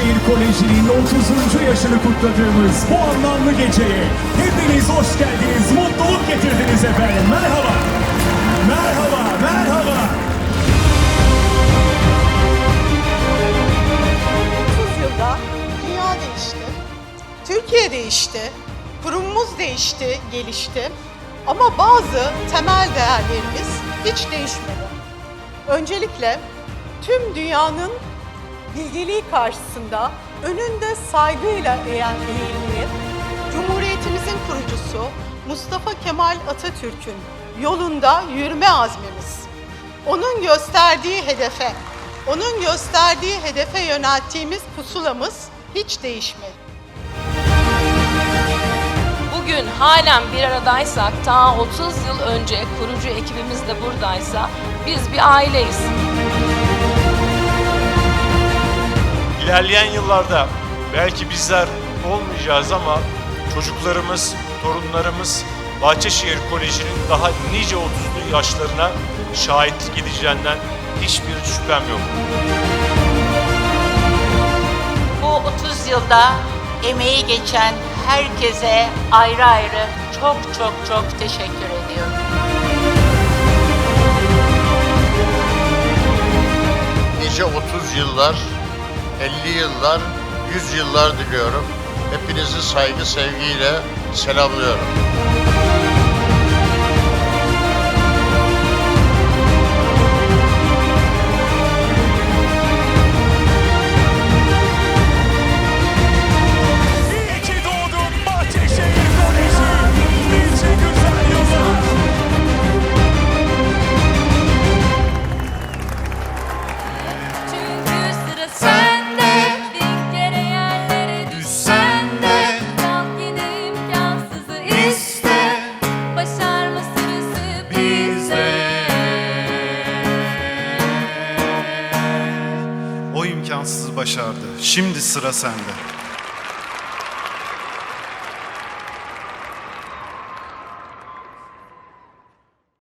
Koleji'nin 30. yaşını kutladığımız bu anlamlı geceye hepiniz hoş geldiniz, mutluluk getirdiniz efendim. Merhaba, merhaba, merhaba. 30 yılda dünya değişti. Türkiye değişti. Kurumumuz değişti, gelişti. Ama bazı temel değerlerimiz hiç değişmedi. Öncelikle tüm dünyanın bilgeliği karşısında önünde saygıyla eğen eğilmeyi, Cumhuriyetimizin kurucusu Mustafa Kemal Atatürk'ün yolunda yürüme azmimiz, onun gösterdiği hedefe, onun gösterdiği hedefe yönelttiğimiz pusulamız hiç değişmedi. Bugün halen bir aradaysak, ta 30 yıl önce kurucu ekibimiz de buradaysa biz bir aileyiz. İlerleyen yıllarda belki bizler olmayacağız ama çocuklarımız, torunlarımız Bahçeşehir Koleji'nin daha nice 30'lu yaşlarına şahitlik edeceğinden hiçbir şüphem yok. Bu 30 yılda emeği geçen herkese ayrı ayrı çok çok çok teşekkür ediyorum. nice 30 yıllar, 50 yıllar, 100 yıllar diliyorum. Hepinizi saygı sevgiyle selamlıyorum. O imkansızı başardı. Şimdi sıra sende.